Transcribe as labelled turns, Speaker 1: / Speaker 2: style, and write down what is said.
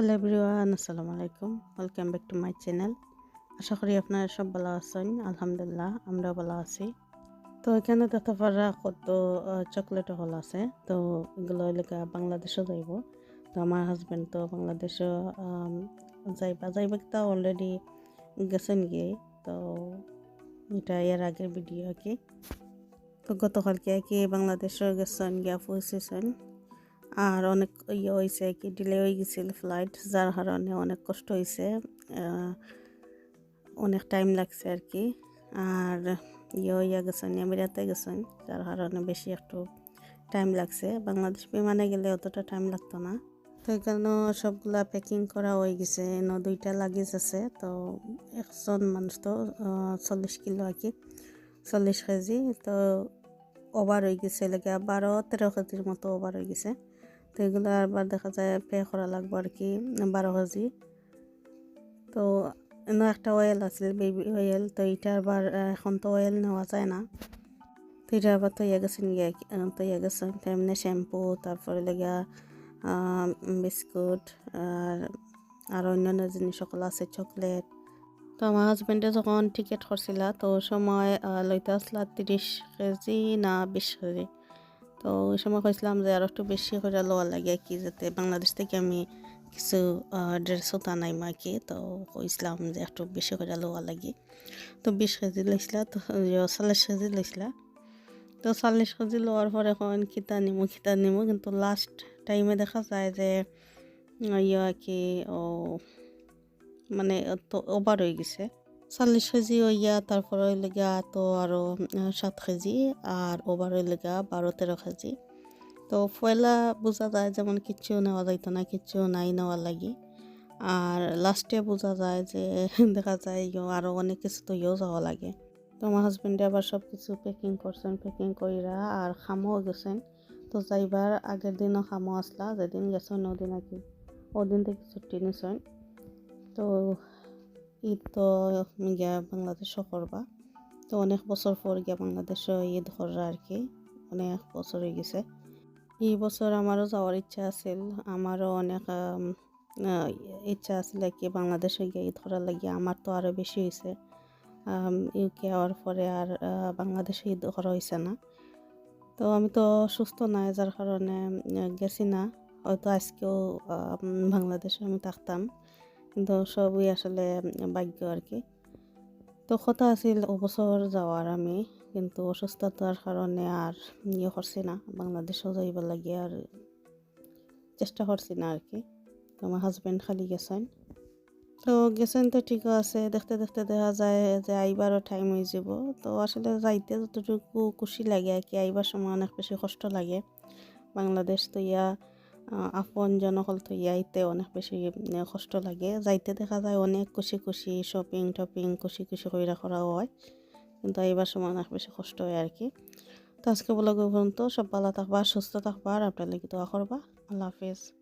Speaker 1: Hello everyone, আসসালামু আলাইকুম। Welcome back to my channel আশা করি আপনারা সব ভালো আছেন, আলহামদুলিল্লাহ আমরা ভালো আছি। তো এখানে দেখতে পারা কত চকলেট হল আছে। তো এগুলো এলাকা বাংলাদেশও যাইব। তো আমার হাজব্যান্ড তো বাংলাদেশও যাইবা। যাইবা তা অলরেডি গেছেন গিয়ে। তো এটা এর আগের ভিডিও আর কি। তো গতকালকে আর কি বাংলাদেশও গেছেন গিয়া পৌঁছেছেন। আর অনেক ইয়ে হয়েছে কি ডিলে হয়ে গেছিল ফ্লাইট যার কারণে অনেক কষ্ট হয়েছে অনেক টাইম লাগছে আর কি আর ইয়ে হইয়া গেছেন, আমিরাতে গেছেন, যার কারণে বেশি একটু টাইম লাগছে। বাংলাদেশ বিমানে গেলে অতটা টাইম লাগতো না। তো এখানে সবগুলা প্যাকিং করা হয়ে গেছে ন দুইটা লাগেজ আছে, তো একজন মানুষ তো চল্লিশ কিলো আর কি, চল্লিশ কেজি, তো ওভার হয়ে গেছে লেগে বারো তেরো কেজির মতো ওভার হয়ে গেছে। তো এগুলো আবার দেখা যায় পে করা লাগবে আর কি, বারো কেজি। তো এনে একটা অয়েল আছিল বেবি অয়েল তো এটা আবার এখন তো অয়েল নেওয়া যায় না। তো এটা আবার তৈয়া গেছেন গিয়ে তৈয়া গেছেন তেমনি শ্যাম্পু তারপরে লেগা বিস্কুট, আর আর অন্যান্য জিনিস সকল আছে চকলেট তো আমার হাজব্যান্ডে যখন টিকিট করছিল, তো সময় লইতে আসলা তিরিশ কেজি না বিশ কেজি। তো ওই সময় কইছিলাম যে আর একটু বেশি করে লওয়া লাগে কি, যাতে বাংলাদেশ থেকে আমি কিছু ড্রেসও টানাই মা কি। তো কইছিলাম যে একটু বেশি করে লওয়া লাগে। তো বিশ কেজি লইছিলা, তো চল্লিশ কেজি লইছিলা। তো চল্লিশ কেজি লওয়ার পরে এখন খিতা নিমু খিতা নিমু, কিন্তু লাস্ট টাইমে দেখা যায় যে, ইয়া কি, ও মানে তো ওভার হয়ে গেছে। চল্লিশ কেজি হইয়া তারপরে লেগা তো আরও সাত কেজি আর ওভার লেগা বারো, তেরো কেজি। তো পয়লা বোঝা যায় যেমন কিচ্ছু নেওয়া যাইতো না, কিচ্ছু নাই নেওয়া লাগি। আর লাস্টে বোঝা যায় যে দেখা যায় ইয়ো আরও অনেক কিছু তো ইয়েও যাওয়া লাগে। তো আমার হাজব্যান্ডে আবার সব কিছু প্যাকিং করছেন প্যাকিং কইরা আর খামও গেছেন। তো যাইবার আগের দিনও খামো আসলা, যেদিন গেছেন ওদিন আর কি ওদিন থেকে ছুটি নিছেন। তো ঈদ তো গিয়া বাংলাদেশও করবা। তো অনেক বছর পর গিয়া বাংলাদেশও ঈদ করা আর কি অনেক বছর হয়ে গেছে। এই বছর আমারও যাওয়ার ইচ্ছা আছিল আমারও অনেক ইচ্ছা আছিল কি বাংলাদেশে গিয়ে ঈদ করার লাগে। আমার তো আরও বেশি হয়েছে ইউকে হওয়ার পরে আর বাংলাদেশে ঈদ করা হয়েছে না। তো আমি তো সুস্থ নাই, যার কারণে গেছি না। হয়তো আজকেও বাংলাদেশে আমি থাকতাম। কিন্তু সবই আসলে ভাগ্য আর কি তো কথা আছিল অবসর যাওয়ার আমি, কিন্তু অসুস্থতার কারণে আর ইয়ে করছি না। বাংলাদেশও যাইব লাগে আর চেষ্টা করছি না আর কি তো আমার হাজব্যান্ড খালি গেছেন। তো গেছেন তো ঠিক আছে, দেখতে দেখতে দেখা যায় যে আইবারও টাইম হয়ে যাব। তো আসলে যাইতে যতটুকু খুশি লাগে আর কি আইবার সময় অনেক বেশি কষ্ট লাগে। বাংলাদেশ তো ইয়া আপন জনকল ইয়াইতে অনেক বেশি কষ্ট লাগে। যাইতে দেখা যায় অনেক খুশি খুশি শপিং টপিং খুশি খুশি করে করা হয়। কিন্তু এইবার সময় অনেক বেশি কষ্ট হয় আর কি। তো আজকে বলে পর্যন্ত সব ভালো থাকবা, সুস্থ থাকবা আর আপনার লিখিত করবা। আল্লাহ হাফিজ।